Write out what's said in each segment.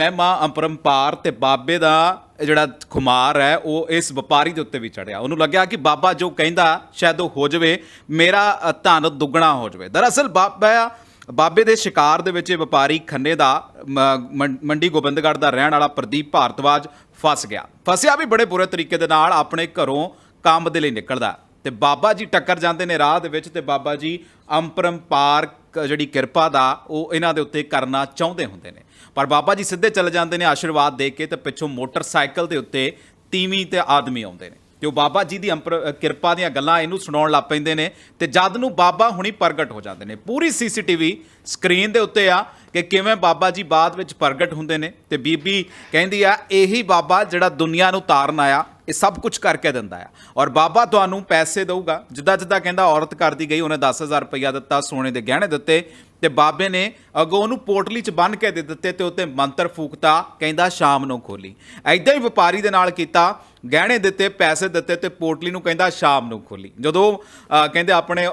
ਮਹਿਮਾ ਅਪਰੰਪਾਰ ਤੇ ਬਾਬੇ ਦਾ ਜਿਹੜਾ ਖੁਮਾਰ ਹੈ, ਉਹ ਇਸ ਵਪਾਰੀ ਦੇ ਉੱਤੇ ਵੀ ਚੜਿਆ। ਉਹਨੂੰ ਲੱਗਿਆ ਕਿ ਬਾਬਾ ਜੋ ਕਹਿੰਦਾ, ਸ਼ਾਇਦ ਉਹ ਹੋ ਜਾਵੇ, ਮੇਰਾ ਧਨ ਦੁੱਗਣਾ ਹੋ ਜਾਵੇ। ਦਰਅਸਲ ਬਾਬਾ, ਬਾਬੇ ਦੇ ਸ਼ਿਕਾਰ ਦੇ ਵਿੱਚ ਇਹ ਵਪਾਰੀ ਖੰਨੇ ਦਾ, ਮ- ਮੰਡੀ ਗੋਬਿੰਦਗੜ੍ਹ ਦਾ ਰਹਿਣ ਵਾਲਾ ਪ੍ਰਦੀਪ ਭਾਰਤਵਾਜ ਫਸ ਗਿਆ। ਫਸਿਆ ਵੀ ਬੜੇ ਬੁਰੇ ਤਰੀਕੇ ਦੇ ਨਾਲ ਆਪਣੇ ਘਰੋਂ ਕੰਮ ਦੇ ਲਈ ਨਿਕਲਦਾ। ਤੇ ਬਾਬਾ ਜੀ ਟੱਕਰ ਜਾਂਦੇ ਨੇ ਰਾਹ ਦੇ ਵਿੱਚ ਤੇ ਬਾਬਾ ਜੀ ਅੰਪਰੰਪਾਰ ਕ- ਜਿਹੜੀ ਕਿਰਪਾ ਦਾ ਉਹ ਇਹਨਾਂ ਦੇ ਉੱਤੇ ਕਰਨਾ ਚਾਹੁੰਦੇ ਹੁੰਦੇ ਨੇ। ਪਰ ਬਾਬਾ ਜੀ ਸਿੱਧੇ ਚਲੇ ਜਾਂਦੇ ਨੇ ਆਸ਼ੀਰਵਾਦ ਦੇ ਕੇ ਤੇ ਪਿੱਛੋਂ ਮੋਟਰਸਾਈਕਲ ਦੇ ਉੱਤੇ ਤੀਵੀਂ ਤੇ ਆਦਮੀ ਆਉਂਦੇ ਨੇ। ਤੇ ਉਹ ਬਾਬਾ ਜੀ ਦੀ ਅੰਪਰ ਕਿਰਪਾ ਦੀਆਂ ਗੱਲਾਂ ਇਹਨੂੰ ਸੁਣਾਉਣ ਲੱਗ ਪੈਂਦੇ ਨੇ ਤੇ ਜਦ ਨੂੰ ਬਾਬਾ ਹੁਣੀ ਪ੍ਰਗਟ ਹੋ ਜਾਂਦੇ ਨੇ। ਪੂਰੀ ਸੀਸੀਟੀਵੀ ਸਕਰੀਨ ਦੇ ਉੱਤੇ ਆ ਕਿ ਕਿਵੇਂ ਬਾਬਾ ਜੀ ਬਾਅਦ ਵਿੱਚ ਪ੍ਰਗਟ ਹੁੰਦੇ ਨੇ। ਤੇ ਬੀਬੀ ਕਹਿੰਦੀ ਆ, ਇਹੀ ਬਾਬਾ ਜਿਹੜਾ ਦੁਨੀਆ ਨੂੰ ਤਾਰਨ ਆਇਆ ਇਹ ਸਭ ਕੁਝ ਕਰਕੇ ਦਿੰਦਾ ਆ। ਔਰ ਬਾਬਾ ਤੁਹਾਨੂੰ ਪੈਸੇ ਦੇਊਗਾ। ਜਿੱਦਾਂ ਜਿੱਦਾਂ ਕਹਿੰਦਾ ਔਰਤ ਕਰਦੀ ਗਈ, ਉਹਨੇ 10000 ਰੁਪਇਆ ਦਿੱਤਾ, ਸੋਨੇ ਦੇ ਗਹਿਣੇ ਦਿੱਤੇ। ਤੇ ਬਾਬੇ ਨੇ ਅਗੋਂ ਉਹਨੂੰ ਪੋਟਲੀ 'ਚ ਬੰਨ੍ਹ ਕੇ ਦੇ ਦਿੱਤੇ ਤੇ ਉੱਤੇ ਮੰਤਰ ਫੂਕਤਾ, ਕਹਿੰਦਾ ਸ਼ਾਮ ਨੂੰ ਖੋਲੀ। ਐਦਾਂ ਹੀ ਵਪਾਰੀ ਦੇ ਨਾਲ ਕੀਤਾ, ਗਹਿਣੇ ਦਿੱਤੇ, ਪੈਸੇ ਦਿੱਤੇ ਤੇ ਪੋਟਲੀ ਨੂੰ ਕਹਿੰਦਾ ਸ਼ਾਮ ਨੂੰ ਖੋਲੀ। ਜਦੋਂ ਕਹਿੰਦੇ ਆਪਣੇ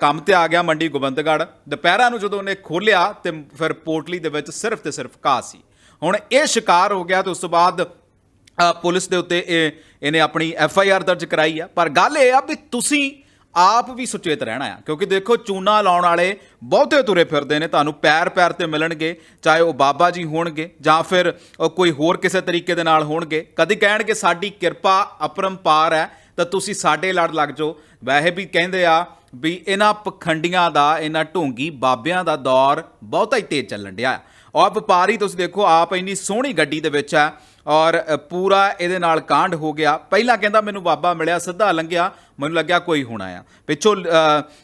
ਕੰਮ ਤੇ ਆ ਗਿਆ ਮੰਡੀ ਗੋਬਿੰਦਗੜ੍ਹ, ਦੁਪਹਿਰਾਂ ਨੂੰ ਜਦੋਂ ਉਹਨੇ ਖੋਲਿਆ ਤੇ ਫਿਰ ਪੋਟਲੀ ਦੇ ਵਿੱਚ ਸਿਰਫ ਤੇ ਸਿਰਫ ਘਾਹ ਸੀ। ਹੁਣ ਇਹ ਸ਼ਿਕਾਰ ਹੋ ਗਿਆ ਤੇ ਉਸ ਤੋਂ ਬਾਅਦ ਪੁਲਿਸ ਦੇ ਉੱਤੇ ਇਹ ਇਹਨੇ ਆਪਣੀ ਐਫ ਆਈ ਆਰ ਦਰਜ ਕਰਾਈ ਆ। ਪਰ ਗੱਲ ਇਹ ਆ ਵੀ ਤੁਸੀਂ ਆਪ ਵੀ ਸੁਚੇਤ ਰਹਿਣਾ ਆ। ਕਿਉਂਕਿ ਦੇਖੋ, ਚੂਨਾ ਲਾਉਣ ਵਾਲੇ ਬਹੁਤੇ ਤੁਰੇ ਫਿਰਦੇ ਨੇ। ਤੁਹਾਨੂੰ ਪੈਰ ਪੈਰ ਤੇ ਮਿਲਣਗੇ, ਚਾਹੇ ਉਹ ਬਾਬਾ ਜੀ ਹੋਣਗੇ ਜਾਂ ਫਿਰ ਉਹ ਕੋਈ ਹੋਰ ਕਿਸੇ ਤਰੀਕੇ ਦੇ ਨਾਲ ਹੋਣਗੇ। ਕਦੀ ਕਹਿਣਗੇ, ਸਾਡੀ ਕਿਰਪਾ ਅਪਰੰਪਾਰ ਹੈ, ਤਾਂ ਤੁਸੀਂ ਸਾਡੇ ਲੜ ਲੱਗ ਜਾਓ। ਵੈਸੇ ਵੀ ਕਹਿੰਦੇ ਆ ਵੀ ਇਹਨਾਂ ਪਖੰਡੀਆਂ ਦਾ, ਇਹਨਾਂ ਢੋਂਗੀ ਬਾਬਿਆਂ ਦਾ ਦੌਰ ਬਹੁਤਾ ਹੀ ਤੇਜ਼ ਚੱਲਣ ਡਿਆ ਔਰ ਵਪਾਰੀ, ਤੁਸੀਂ ਦੇਖੋ, ਆਪ ਇੰਨੀ ਸੋਹਣੀ ਗੱਡੀ ਦੇ ਵਿੱਚ ਆ। ਔਰ ਪੂਰਾ ਇਹਦੇ ਨਾਲ ਕਾਂਡ ਹੋ ਗਿਆ। ਪਹਿਲਾਂ ਕਹਿੰਦਾ ਮੈਨੂੰ ਬਾਬਾ ਮਿਲਿਆ, ਸਿੱਧਾ ਲੰਘਿਆ, ਮੈਨੂੰ ਲੱਗਿਆ ਕੋਈ ਹੋਣਾ ਆ ਪਿੱਛੋਂ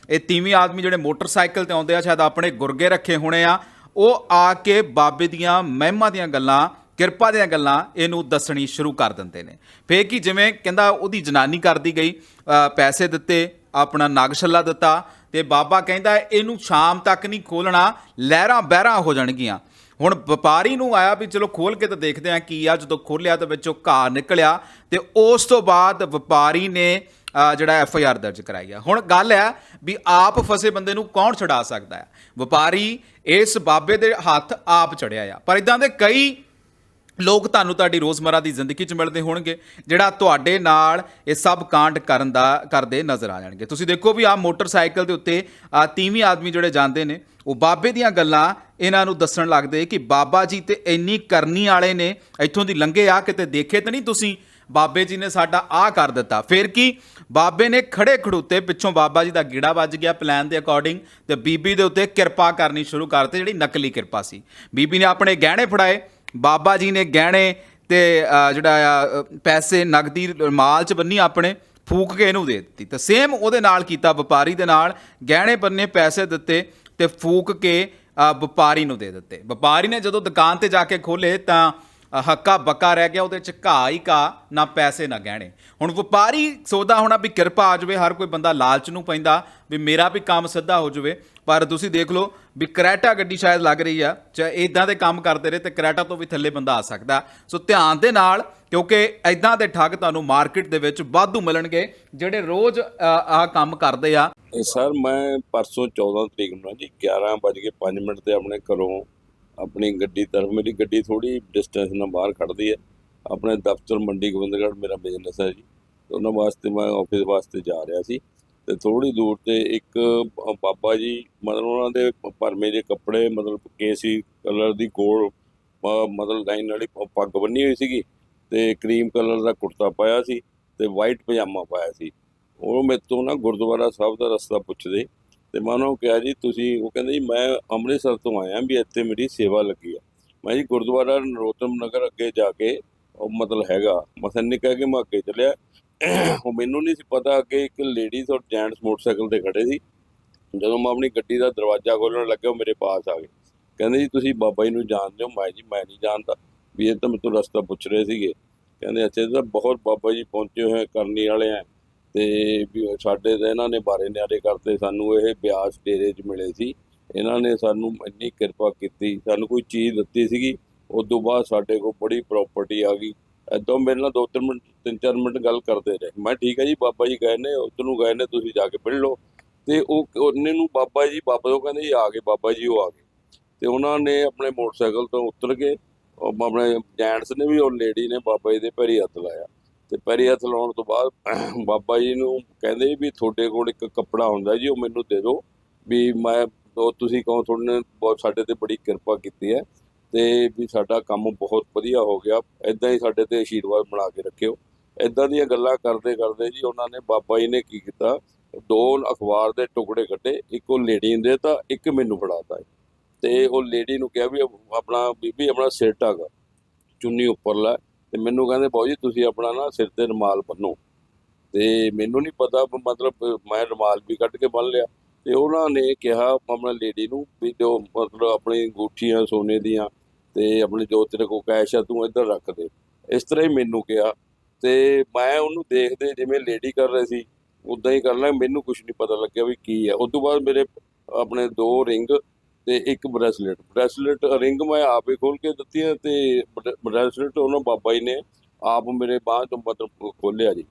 ਇਹ ਤੀਵੀਂ ਆਦਮੀ ਜਿਹੜੇ ਮੋਟਰਸਾਈਕਲ ਤੇ ਆਉਂਦੇ ਆ, ਸ਼ਾਇਦ ਆਪਣੇ ਗੁਰਗੇ ਰੱਖੇ ਹੋਣੇ ਆ, ਉਹ ਆ ਕੇ ਬਾਬੇ ਦੀਆਂ ਮਹਿਮਾ ਦੀਆਂ ਗੱਲਾਂ, ਕਿਰਪਾ ਦੀਆਂ ਗੱਲਾਂ ਇਹਨੂੰ ਦੱਸਣੀ ਸ਼ੁਰੂ ਕਰ ਦਿੰਦੇ ਨੇ। ਫੇਰ ਕੀ ਜਿਵੇਂ ਕਹਿੰਦਾ ਉਹਦੀ ਜਨਾਨੀ ਕਰਦੀ ਗਈ ਪੈਸੇ ਦਿੱਤੇ, ਆਪਣਾ ਨਾਗਸ਼ੱਲਾ ਦਿੱਤਾ, ਤੇ ਬਾਬਾ ਕਹਿੰਦਾ ਇਹਨੂੰ ਸ਼ਾਮ ਤੱਕ ਨਹੀਂ ਖੋਲਣਾ ਲਹਿਰਾਂ ਬਹਿਰਾਂ ਹੋ ਜਾਣਗੀਆਂ। ਹੁਣ ਵਪਾਰੀ ਨੂੰ ਆਇਆ ਵੀ ਚਲੋ ਖੋਲ ਕੇ ਤਾਂ ਦੇਖਦੇ ਆ ਕੀ ਆ, ਜਦੋਂ ਖੋਲਿਆ ਤਾਂ ਵਿੱਚੋਂ ਘਾਹ ਨਿਕਲਿਆ ਤੇ ਉਸ ਤੋਂ ਬਾਅਦ ਵਪਾਰੀ ਨੇ ਜਿਹੜਾ ਐਫ ਆਈ ਆਰ ਦਰਜ ਕਰਾਈ ਆ। ਹੁਣ ਗੱਲ ਹੈ ਵੀ ਆਪ ਫਸੇ ਬੰਦੇ ਨੂੰ ਕੌਣ ਛਡਾ ਸਕਦਾ ਹੈ? ਵਪਾਰੀ ਇਸ ਬਾਬੇ ਦੇ ਹੱਥ ਆਪ ਚੜਿਆ ਆ। ਪਰ ਇਦਾਂ ਦੇ ਕਈ ਲੋਕ ਤੁਹਾਨੂੰ ਤੁਹਾਡੀ ਰੋਜ਼ਮਰਾ ਦੀ ਜ਼ਿੰਦਗੀ 'ਚ ਮਿਲਦੇ ਹੋਣਗੇ, ਜਿਹੜਾ ਤੁਹਾਡੇ ਨਾਲ ਇਹ ਸਭ ਕਾਂਡ ਕਰਨ ਦਾ, ਕਰਦੇ ਨਜ਼ਰ ਆ ਜਾਣਗੇ। ਤੁਸੀਂ ਦੇਖੋ ਵੀ ਆ ਮੋਟਰਸਾਈਕਲ ਦੇ ਉੱਤੇ ਆ ਤੀਵੀਂ ਆਦਮੀ ਜਿਹੜੇ ਜਾਂਦੇ ਨੇ, ਉਹ ਬਾਬੇ ਦੀਆਂ ਗੱਲਾਂ ਇਹਨਾਂ ਨੂੰ ਦੱਸਣ ਲੱਗਦੇ ਕਿ ਬਾਬਾ ਜੀ ਤੇ ਇੰਨੀ ਕਰਨੀ ਵਾਲੇ ਨੇ, ਇੱਥੋਂ ਦੀ ਲੰਘੇ ਆ, ਕਿਤੇ ਦੇਖੇ ਤਾਂ ਨਹੀਂ ਤੁਸੀਂ? ਬਾਬੇ ਜੀ ਨੇ ਸਾਡਾ ਆ ਕਰ ਦਿੱਤਾ। ਫਿਰ ਕੀ? ਬਾਬੇ ਨੇ ਖੜੇ ਖੜੂਤੇ ਪਿੱਛੋਂ ਬਾਬਾ ਜੀ ਦਾ ਗੀੜਾ ਵੱਜ ਗਿਆ ਪਲਾਨ ਦੇ ਅਕੋਰਡਿੰਗ ਤੇ ਬੀਬੀ ਦੇ ਉੱਤੇ ਕਿਰਪਾ ਕਰਨੀ ਸ਼ੁਰੂ ਕਰਤੀ, ਜਿਹੜੀ ਨਕਲੀ ਕਿਰਪਾ ਸੀ। ਬੀਬੀ ਨੇ ਆਪਣੇ ਗਹਿਣੇ ਫੜਾਏ ਬਾਬਾ ਜੀ ਨੇ ਗਹਿਣੇ ਤੇ ਜਿਹੜਾ ਆ ਪੈਸੇ ਨਗਦੀ ਮਾਲ ਚ ਬੰਨੀ ਆਪਣੇ, ਫੂਕ ਕੇ ਇਹਨੂੰ ਦੇ ਦਿੱਤੀ। ਤੇ ਸੇਮ ਉਹਦੇ ਨਾਲ ਕੀਤਾ ਵਪਾਰੀ ਦੇ ਨਾਲ, ਗਹਿਣੇ ਬੰਨੇ, ਪੈਸੇ ਦਿੱਤੇ ਤੇ ਫੂਕ ਕੇ ਵਪਾਰੀ ਨੂੰ ਦੇ ਦਿੱਤੇ। ਵਪਾਰੀ ਨੇ ਜਦੋਂ ਦੁਕਾਨ ਤੇ ਜਾ ਕੇ ਖੋਲੇ ਤਾਂ ਹੱਕਾ ਬੱਕਾ ਰਹਿ ਗਿਆ, ਉਹਦੇ ਚ ਘਾਹ ਹੀ ਘਾਹ, ਨਾ ਪੈਸੇ, ਨਾ ਗਹਿਣੇ। ਹੁਣ ਵਪਾਰੀ ਸੋਚਦਾ ਹੋਣਾ ਵੀ ਕਿਰਪਾ ਆ ਜਾਵੇ, ਹਰ ਕੋਈ ਬੰਦਾ ਲਾਲਚ ਨੂੰ ਪੈਂਦਾ ਵੀ ਮੇਰਾ ਵੀ ਕੰਮ ਸਿੱਧਾ ਹੋ ਜਾਵੇ। ਪਰ ਤੁਸੀਂ ਦੇਖ ਲਓ ਵੀ ਕਰੈਟਾ ਗੱਡੀ ਸ਼ਾਇਦ ਲੱਗ ਰਹੀ ਆ ਚਾਹੇ ਇਦਾਂ ਦੇ ਕੰਮ ਕਰਦੇ ਰਹੇ ਤੇ ਕਰੈਟਾ ਤੋਂ ਵੀ ਥੱਲੇ ਬੰਦਾ ਆ ਸਕਦਾ। ਸੋ ਧਿਆਨ ਦੇ ਨਾਲ, ਕਿਉਂਕਿ ਇਦਾਂ ਦੇ ਠੱਗ ਤੁਹਾਨੂੰ ਮਾਰਕੀਟ ਦੇ ਵਿੱਚ ਵਾਧੂ ਮਿਲਣਗੇ, ਜਿਹੜੇ ਰੋਜ਼ ਆਹ ਕੰਮ ਕਰਦੇ ਆ। ਸਰ, ਮੈਂ ਪਰਸੋਂ 14 ਤਰੀਕ ਨੂੰ ਨਾ ਜੀ 11:05 ਮਿੰਟ ਤੇ ਆਪਣੇ ਘਰੋਂ ਆਪਣੀ ਗੱਡੀ ਤਰਫ, ਮੇਰੀ ਗੱਡੀ ਥੋੜੀ ਡਿਸਟੈਂਸ ਨਾਲ ਬਾਹਰ ਖੜਦੀ ਹੈ। ਆਪਣੇ ਦਫ਼ਤਰ ਮੰਡੀ ਗੋਬਿੰਦਗੜ੍ਹ ਮੇਰਾ ਬਿਜ਼ਨਸ ਹੈ ਜੀ। ਉਹਨਾਂ ਵਾਸਤੇ ਮੈਂ ਆਫਿਸ ਵਾਸਤੇ ਜਾ ਰਿਹਾ ਸੀ। ਤੇ ਥੋੜੀ ਦੂਰ ਤੇ ਇੱਕ ਬਾਬਾ ਜੀ, ਮਤਲਬ ਉਹਨਾਂ ਦੇ ਭਰਮੇ ਦੇ ਕੱਪੜੇ, ਮਤਲਬ ਕੇਸੀ ਕਲਰ ਦੀ ਗੋਲ ਮਤਲਬ ਲਾਈਨ ਵਾਲੀ ਪੱਗ ਬੰਨੀ ਹੋਈ ਸੀਗੀ। ਤੇ ਕਰੀਮ ਕਲਰ ਦਾ ਕੁੜਤਾ ਪਾਇਆ ਸੀ ਤੇ ਵਾਈਟ ਪਜਾਮਾ ਪਾਇਆ ਸੀ। ਉਹ ਮੇਰੇ ਤੋਂ ਨਾ ਗੁਰਦੁਆਰਾ ਸਾਹਿਬ ਦਾ ਰਸਤਾ ਪੁੱਛਦੇ। ਤੇ ਮੈਂ ਉਹਨਾਂ ਨੂੰ ਕਿਹਾ ਜੀ, ਤੁਸੀਂ, ਉਹ ਕਹਿੰਦੇ ਜੀ, ਮੈਂ ਅੰਮ੍ਰਿਤਸਰ ਤੋਂ ਆਇਆ ਵੀ ਇੱਥੇ ਮੇਰੀ ਸੇਵਾ ਲੱਗੀ ਆ। ਮੈਂ ਜੀ ਗੁਰਦੁਆਰਾ ਨਰੋਤਮ ਨਗਰ ਅੱਗੇ ਜਾ ਕੇ, ਉਹ ਮਤਲਬ ਹੈਗਾ ਮਸਨ ਨੇ ਕਿਹਾ ਕਿ ਮੈਂ ਅੱਗੇ ਚੱਲਿਆ। ਉਹ ਮੈਨੂੰ ਨਹੀਂ ਸੀ ਪਤਾ ਕਿ ਇੱਕ ਲੇਡੀਜ਼ ਔਰ ਜੈਂਟਸ ਮੋਟਰਸਾਈਕਲ ਤੇ ਖੜੇ ਸੀ। ਜਦੋਂ ਮੈਂ ਆਪਣੀ ਗੱਡੀ ਦਾ ਦਰਵਾਜ਼ਾ ਖੋਲ੍ਹਣ ਲੱਗਿਆ, ਉਹ ਮੇਰੇ ਪਾਸ ਆ ਗਏ। ਕਹਿੰਦੇ ਜੀ, ਤੁਸੀਂ ਬਾਬਾ ਜੀ ਨੂੰ ਜਾਣਦੇ ਹੋ? ਮੈਂ ਜੀ, ਮੈਂ ਨਹੀਂ ਜਾਣਦਾ। ਵੀ ਇਹ ਤਾਂ ਮੈਨੂੰ ਰਸਤਾ ਪੁੱਛ ਰਹੇ ਸੀਗੇ। ਕਹਿੰਦੇ, ਅੱਛਾ ਇਹ ਤਾਂ ਬਹੁਤ ਬਾਬਾ ਜੀ ਪਹੁੰਚੇ ਹੋਏ ਕਰਨੀ ਵਾਲੇ ਆ। ਤੇ ਵੀ ਸਾਡੇ ਤਾਂ ਇਹਨਾਂ ਨੇ ਬਾਰੇ ਨਿਆਰੇ ਕਰਤੇ, ਸਾਨੂੰ ਇਹ ਬਿਆਸ ਡੇਰੇ 'ਚ ਮਿਲੇ ਸੀ। ਇਹਨਾਂ ਨੇ ਸਾਨੂੰ ਇੰਨੀ ਕਿਰਪਾ ਕੀਤੀ, ਸਾਨੂੰ ਕੋਈ ਚੀਜ਼ ਦਿੱਤੀ ਸੀਗੀ ਉਸ ਤੋਂ ਬਾਅਦ ਸਾਡੇ ਕੋਲ ਬੜੀ ਪ੍ਰਾਪਰਟੀ ਆ ਗਈ। ਐਦੋਂ ਮੇਰੇ ਨਾਲ ਦੋ ਤਿੰਨ ਮਿੰਟ ਤਿੰਨ ਚਾਰ ਮਿੰਟ ਗੱਲ ਕਰਦੇ ਰਹੇ। ਮੈਂ ਠੀਕ ਹੈ ਜੀ, ਬਾਬਾ ਜੀ ਗਏ ਨੇ, ਉੱਧਰ ਨੂੰ ਗਏ ਨੇ, ਤੁਸੀਂ ਜਾ ਕੇ ਪੜ੍ਹ ਲਓ। ਤੇ ਉਹ ਉਹਨੇ ਨੂੰ ਬਾਬਾ ਜੀ, ਬਾਬਾ ਉਹ ਕਹਿੰਦੇ ਜੀ ਆ ਗਏ, ਬਾਬਾ ਜੀ ਉਹ ਆ ਗਏ। ਤੇ ਉਹਨਾਂ ਨੇ ਆਪਣੇ ਮੋਟਰਸਾਈਕਲ ਤੋਂ ਉਤਰ ਕੇ ਆਪਣੇ ਜੈਂਟਸ ਨੇ ਵੀ, ਉਹ ਲੇਡੀ ਨੇ ਬਾਬਾ ਜੀ ਦੇ ਪੈਰੀ ਹੱਥ ਲਾਇਆ। ਤੇ ਪੈਰੀ ਹੱਥ ਲਾਉਣ ਤੋਂ ਬਾਅਦ ਬਾਬਾ ਜੀ ਨੂੰ ਕਹਿੰਦੇ ਵੀ ਤੁਹਾਡੇ ਕੋਲ ਇੱਕ ਕੱਪੜਾ ਹੁੰਦਾ ਜੀ, ਉਹ ਮੈਨੂੰ ਦੇ ਦਿਓ ਵੀ ਮੈਂ ਉਹ ਤੁਸੀਂ ਕਹੋ ਤੁਹਾਡੇ ਨੇ ਬਹੁਤ, ਸਾਡੇ ਤੇ ਬੜੀ ਕਿਰਪਾ ਕੀਤੀ ਹੈ ਤੇ ਵੀ ਸਾਡਾ ਕੰਮ ਬਹੁਤ ਵਧੀਆ ਹੋ ਗਿਆ ਇਦਾਂ ਹੀ ਸਾਡੇ ਤੇ ਆਸ਼ੀਰਵਾਦ ਬਣਾ ਕੇ ਰੱਖਿਓ। ਇਦਾਂ ਦੀਆਂ ਗੱਲਾਂ ਕਰਦੇ ਕਰਦੇ ਜੀ ਉਹਨਾਂ ਨੇ ਬਾਬਾ ਜੀ ਨੇ ਕੀ ਕੀਤਾ, ਦੋ ਅਖਬਾਰ ਦੇ ਟੁਕੜੇ ਕੱਢੇ, ਇੱਕ ਉਹ ਲੇਡੀ ਦੇ ਤਾਂ ਇੱਕ ਮੈਨੂੰ ਫੜਾਤਾ ਤੇ ਉਹ ਲੇਡੀ ਨੂੰ ਕਿਹਾ ਵੀ ਆਪਣਾ ਬੀਬੀ ਆਪਣਾ ਸਿਰ ਢੱਕ, ਚੁੰਨੀ ਉੱਪਰ ਲੈ। ਤੇ ਮੈਨੂੰ ਕਹਿੰਦੇ ਬਾਊ ਜੀ, ਤੁਸੀਂ ਆਪਣਾ ਨਾ ਸਿਰ ਤੇ ਰੁਮਾਲ ਬੰਨੋ। ਤੇ ਮੈਨੂੰ ਨਹੀਂ ਪਤਾ ਮਤਲਬ ਮੈਂ ਰੁਮਾਲ ਵੀ ਕੱਢ ਕੇ ਬੰਨ ਲਿਆ ਤੇ ਉਹਨਾਂ ਨੇ ਕਿਹਾ ਆਪਣਾ ਲੇਡੀ ਨੂੰ ਵੀ ਜੋ ਮਤਲਬ ਆਪਣੀ ਅੰਗੂਠੀਆਂ, ਸੋਨੇ ਦੀਆਂ ਤੇ ਆਪਣੇ ਜੋ ਤੇਰੇ ਕੋਲ ਕੈਸ਼ ਆ, ਤੂੰ ਇੱਧਰ ਰੱਖ ਦੇ। ਇਸ ਤਰ੍ਹਾਂ ਹੀ ਮੈਨੂੰ ਕਿਹਾ ਤੇ ਮੈਂ ਉਹਨੂੰ ਦੇਖਦੇ ਜਿਵੇਂ ਲੇਡੀ ਕਰ ਰਹੀ ਸੀ ਉਦਾਂ ਹੀ ਕਰਨਾ, ਮੈਨੂੰ ਕੁਝ ਨਹੀਂ ਪਤਾ ਲੱਗਿਆ ਵੀ ਕੀ ਹੈ ਉਸ ਤੋਂ ਬਾਅਦ ਮੇਰੇ ਆਪਣੇ ਦੋ ਰਿੰਗ ਤੇ ਇੱਕ ਬ੍ਰੈਸਲੇਟ। ਬ੍ਰੈਸਲੇਟ ਰਿੰਗ ਮੈਂ ਆਪੇ ਖੋਲ ਕੇ ਦਿੱਤੀ ਹੈ ਤੇ ਬ੍ਰੈਸਲੇਟ ਉਹਨਾਂ ਬਾਬਾ ਜੀ ਨੇ ਆਪ ਮੇਰੇ ਬਾਂਹ ਤੋਂ ਮਤਲਬ ਖੋਲਿਆ ਜੀ।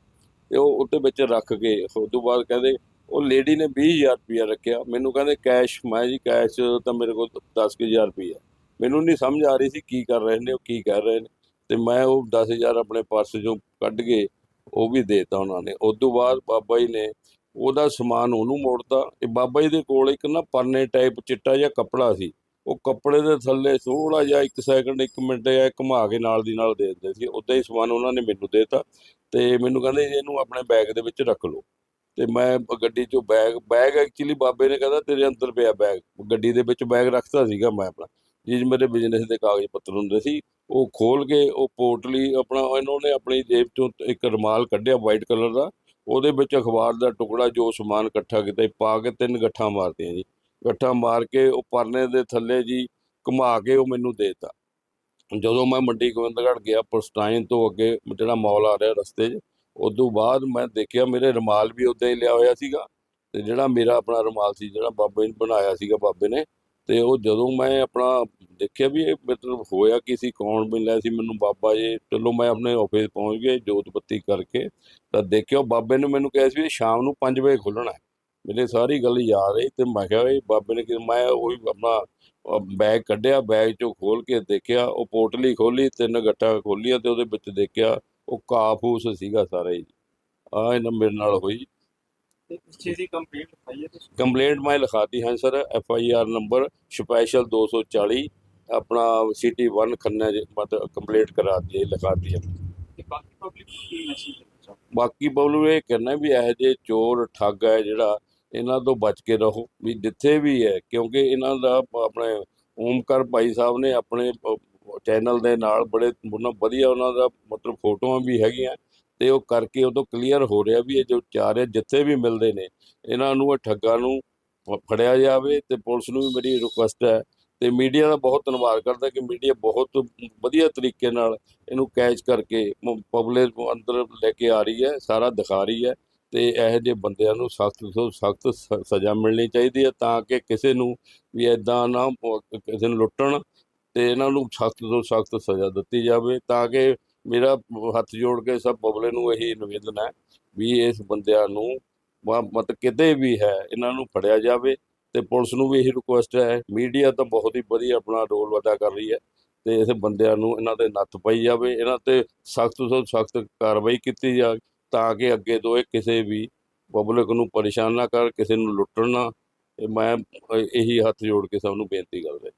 ਤੇ ਉਹ ਉੱਤੇ ਵਿੱਚ ਰੱਖ ਕੇ ਉਸ ਤੋਂ ਬਾਅਦ ਕਹਿੰਦੇ, ਉਹ ਲੇਡੀ ਨੇ 20000 ਰੁਪਇਆ ਰੱਖਿਆ। ਮੈਨੂੰ ਕਹਿੰਦੇ, ਕੈਸ਼, ਮੈਂ ਜੀ ਕੈਸ਼ ਤਾਂ ਮੇਰੇ ਕੋਲ 10000 ਰੁਪਇਆ ਮੈਨੂੰ ਨਹੀਂ ਸਮਝ ਆ ਰਹੀ ਸੀ ਕੀ ਕਰ ਰਹੇ ਨੇ, ਉਹ ਕੀ ਕਰ ਰਹੇ ਨੇ। ਤੇ ਮੈਂ ਉਹ 10000 ਆਪਣੇ ਪਰਸ ਚੋਂ ਕੱਢ ਕੇ ਉਹ ਵੀ ਦੇਤਾ ਉਹਨਾਂ ਨੇ। ਉਸ ਤੋਂ ਬਾਅਦ ਬਾਬਾ ਜੀ ਨੇ ਉਹਦਾ ਸਮਾਨ ਉਹਨੂੰ ਮੋੜਤਾ। ਇਹ ਬਾਬਾ ਜੀ ਦੇ ਕੋਲ ਇੱਕ ਨਾ ਪਰਨੇ ਟਾਈਪ ਚਿੱਟਾ ਜਿਹਾ ਕੱਪੜਾ ਸੀ। ਉਹ ਕੱਪੜੇ ਦੇ ਥੱਲੇ ਥੋੜਾ ਜਿਹਾ 1 ਸੈਕਿੰਡ 1 ਮਿੰਟ ਜਾਂ ਘੁਮਾ ਕੇ ਨਾਲ ਦੀ ਨਾਲ ਦੇ ਦਿੰਦੇ ਸੀ। ਉਦਾਂ ਹੀ ਸਮਾਨ ਉਹਨਾਂ ਨੇ ਮੈਨੂੰ ਦੇਤਾ ਤੇ ਮੈਨੂੰ ਕਹਿੰਦੇ ਇਹਨੂੰ ਆਪਣੇ ਬੈਗ ਦੇ ਵਿੱਚ ਰੱਖ ਲਓ। ਤੇ ਮੈਂ ਗੱਡੀ ਚੋਂ ਬੈਗ ਬੈਗ ਐਕਚੁਅਲੀ ਬਾਬੇ ਨੇ ਕਹਿੰਦਾ ਤੇਰੇ ਅੰਦਰ ਪਿਆ ਬੈਗ ਗੱਡੀ ਦੇ ਵਿੱਚ ਬੈਗ ਰੱਖਤਾ ਸੀਗਾ ਮੈਂ ਆਪਣਾ। ਜਿਸ ਮੇਰੇ ਬਿਜ਼ਨਸ ਦੇ ਕਾਗਜ਼ ਪੱਤਰ ਹੁੰਦੇ ਸੀ, ਉਹ ਖੋਲ ਕੇ ਉਹ ਪੋਟਲੀ ਆਪਣਾ, ਇਹਨਾਂ ਨੇ ਆਪਣੀ ਜੇਬ ਚੋਂ ਇੱਕ ਰੁਮਾਲ ਕੱਢਿਆ ਵਾਈਟ ਕਲਰ ਦਾ। ਉਹਦੇ ਵਿੱਚ ਅਖਬਾਰ ਦਾ ਟੁਕੜਾ ਜੋ ਸਮਾਨ ਇਕੱਠਾ ਕੀਤਾ ਪਾ ਕੇ ਤਿੰਨ ਗੱਠਾਂ ਮਾਰਤੀਆਂ ਜੀ। ਗੱਠਾਂ ਮਾਰ ਕੇ ਉਹ ਪਰਨੇ ਦੇ ਥੱਲੇ ਜੀ ਘੁਮਾ ਕੇ ਉਹ ਮੈਨੂੰ ਦੇਤਾ। ਜਦੋਂ ਮੈਂ ਮੰਡੀ ਗੋਬਿੰਦਗੜ੍ਹ ਗਿਆ ਪਰਸਟਾਈਨ ਤੋਂ ਅੱਗੇ ਜਿਹੜਾ ਮੌਲ ਆ ਰਿਹਾ ਰਸਤੇ 'ਚ, ਉਦੋਂ ਬਾਅਦ ਮੈਂ ਦੇਖਿਆ ਮੇਰੇ ਰੁਮਾਲ ਵੀ ਉਦਾਂ ਹੀ ਲਿਆ ਹੋਇਆ ਸੀਗਾ ਤੇ ਜਿਹੜਾ ਮੇਰਾ ਆਪਣਾ ਰੁਮਾਲ ਸੀ, ਜਿਹੜਾ ਬਾਬੇ ਨੇ ਬਣਾਇਆ ਸੀਗਾ ਬਾਬੇ ਨੇ ਤੇ ਉਹ ਜਦੋਂ ਮੈਂ ਆਪਣਾ ਦੇਖਿਆ ਵੀ ਇਹ ਮਤਲਬ ਹੋਇਆ ਕੀ ਸੀ, ਕੌਣ ਮਿਲਿਆ ਸੀ ਮੈਨੂੰ ਬਾਬਾ ਜੀ, ਚਲੋ ਮੈਂ ਆਪਣੇ ਆਫਿਸ ਪਹੁੰਚ ਗਿਆ ਜੋਤ ਬੱਤੀ ਕਰਕੇ, ਤਾਂ ਦੇਖਿਆ ਉਹ ਬਾਬੇ ਨੇ ਮੈਨੂੰ ਕਿਹਾ ਸੀ ਵੀ ਸ਼ਾਮ ਨੂੰ 5 ਵਜੇ ਖੁੱਲਣਾ ਹੈ। ਮੇਰੇ ਸਾਰੀ ਗੱਲ ਯਾਦ ਹੈ ਤੇ ਮੈਂ ਕਿਹਾ ਇਹ ਬਾਬੇ ਨੇ ਕਿ ਮੈਂ ਉਹੀ ਆਪਣਾ ਬੈਗ ਕੱਢਿਆ ਬੈਗ ਚੋਂ ਖੋਲ ਕੇ ਦੇਖਿਆ, ਉਹ ਪੋਟਲੀ ਖੋਲੀ ਤਿੰਨ ਗੱਟਾਂ ਖੋਲੀਆਂ ਤੇ ਉਹਦੇ ਵਿੱਚ ਦੇਖਿਆ ਉਹ ਕਾਫੂਸ ਸੀਗਾ ਸਾਰਾ ਹੀ। ਆ ਇਹਨਾਂ ਮੇਰੇ ਨਾਲ ਹੋਈ। ਕੰਪਲੇਂਟ ਪਾਈ ਹੈ ਤੁਸੀਂ? ਕੰਪਲੇਂਟ ਮੈਂ ਲਿਖਾਤੀ ਹੈ sir F I R number special 240 ਆਪਣਾ ਸਿਟੀ 1 ਖੰਨਾ ਜੀ ਮਤਲਬ ਕੰਪਲੇਂਟ ਕਰਾ ਦਿਏ ਲਿਖਾਤੀ ਹੈ। ਤੇ ਬਾਕੀ ਪਬਲਿਕ ਨੂੰ ਕੀ ਮੈਸੇਜ ਦੇਣਾ ਬਾਕੀ ਇਹ ਕਹਿਣਾ ਵੀ ਇਹੋ ਜਿਹੇ ਚੋਰ ਠੱਗ ਹੈ ਜਿਹੜਾ ਇਹਨਾਂ ਤੋਂ ਬਚ ਕੇ ਰਹੋ ਵੀ ਜਿੱਥੇ ਵੀ ਹੈ ਕਿਉਂਕਿ ਇਹਨਾਂ ਦਾ ਆਪਣੇ ਓਮਕਾਰ ਭਾਈ ਸਾਹਿਬ ਨੇ ਆਪਣੇ ਚੈਨਲ ਦੇ ਨਾਲ ਬੜੇ ਉਹਨਾਂ ਵਧੀਆ ਉਹਨਾਂ ਦਾ ਮਤਲਬ ਫੋਟੋਆਂ ਵੀ ਹੈਗੀਆਂ। ਤੇ ਉਹ ਕਰਕੇ ਉਹ ਤੋਂ ਕਲੀਅਰ ਹੋ ਰਿਹਾ ਵੀ ਇਹ ਜੋ ਚਾਰ ਜਿੱਥੇ ਵੀ ਮਿਲਦੇ ਨੇ, ਇਹਨਾਂ ਨੂੰ, ਇਹ ਠੱਗਾਂ ਨੂੰ ਫ- ਫੜਿਆ ਜਾਵੇ ਤੇ ਪੁਲਿਸ ਨੂੰ ਵੀ ਮੇਰੀ ਰਿਕੁਐਸਟ ਹੈ ਤੇ ਮੀਡੀਆ ਦਾ ਬਹੁਤ ਧੰਨਵਾਦ ਕਰਦਾ ਕਿ ਮੀਡੀਆ ਬਹੁਤ ਵਧੀਆ ਤਰੀਕੇ ਨਾਲ ਇਹਨੂੰ ਕੈਚ ਕਰਕੇ ਪਬਲਿਕ ਅੰਦਰ ਲੈ ਕੇ ਆ ਰਹੀ ਹੈ, ਸਾਰਾ ਦਿਖਾ ਰਹੀ ਹੈ ਤੇ ਇਹੋ ਜਿਹੇ ਬੰਦਿਆਂ ਨੂੰ ਸਖਤ ਤੋਂ ਸਖਤ ਸਜ਼ਾ ਮਿਲਣੀ ਚਾਹੀਦੀ ਹੈ ਤਾਂ ਕਿ ਕਿਸੇ ਨੂੰ ਵੀ ਐਦਾਂ ਨਾ ਕਿਸੇ ਨੂੰ ਲੁੱਟਣ ਤੇ ਇਹਨਾਂ ਨੂੰ ਸਖਤ ਤੋਂ ਸਖਤ ਸਜ਼ਾ ਦਿੱਤੀ ਜਾਵੇ ਤਾਂ ਕਿ ਮੇਰਾ ਹੱਥ ਜੋੜ ਕੇ ਸਭ ਪਬਲਿਕ ਨੂੰ ਇਹੀ ਨਿਵੇਦਨ ਹੈ ਵੀ ਇਸ ਬੰਦਿਆਂ ਨੂੰ ਮ- ਮਤ ਕਿਤੇ ਵੀ ਹੈ, ਇਹਨਾਂ ਨੂੰ ਫੜਿਆ ਜਾਵੇ ਤੇ ਪੁਲਿਸ ਨੂੰ ਵੀ ਇਹੀ ਰਿਕੁਐਸਟ ਹੈ। ਮੀਡੀਆ ਤਾਂ ਬਹੁਤ ਹੀ ਵਧੀਆ ਆਪਣਾ ਰੋਲ ਅਦਾ ਕਰ ਰਹੀ ਹੈ ਤੇ ਇਸ ਬੰਦਿਆਂ ਨੂੰ ਇਹਨਾਂ ਦੇ ਨੱਥ ਪਾਈ ਜਾਵੇ, ਇਹਨਾਂ ਤੇ ਸਖਤ ਤੋਂ ਸਖਤ ਕਾਰਵਾਈ ਕੀਤੀ ਜਾਵੇ ਤਾਂ ਕਿ ਅੱਗੇ ਤੋਂ ਇਹ ਕਿਸੇ ਵੀ ਪਬਲਿਕ ਨੂੰ ਪਰੇਸ਼ਾਨ ਨਾ ਕਰ, ਕਿਸੇ ਨੂੰ ਲੁੱਟਣ ਨਾ। ਇਹ ਮੈਂ ਇਹੀ ਹੱਥ ਜੋੜ ਕੇ ਸਭ ਨੂੰ ਬੇਨਤੀ ਕਰਦਾ।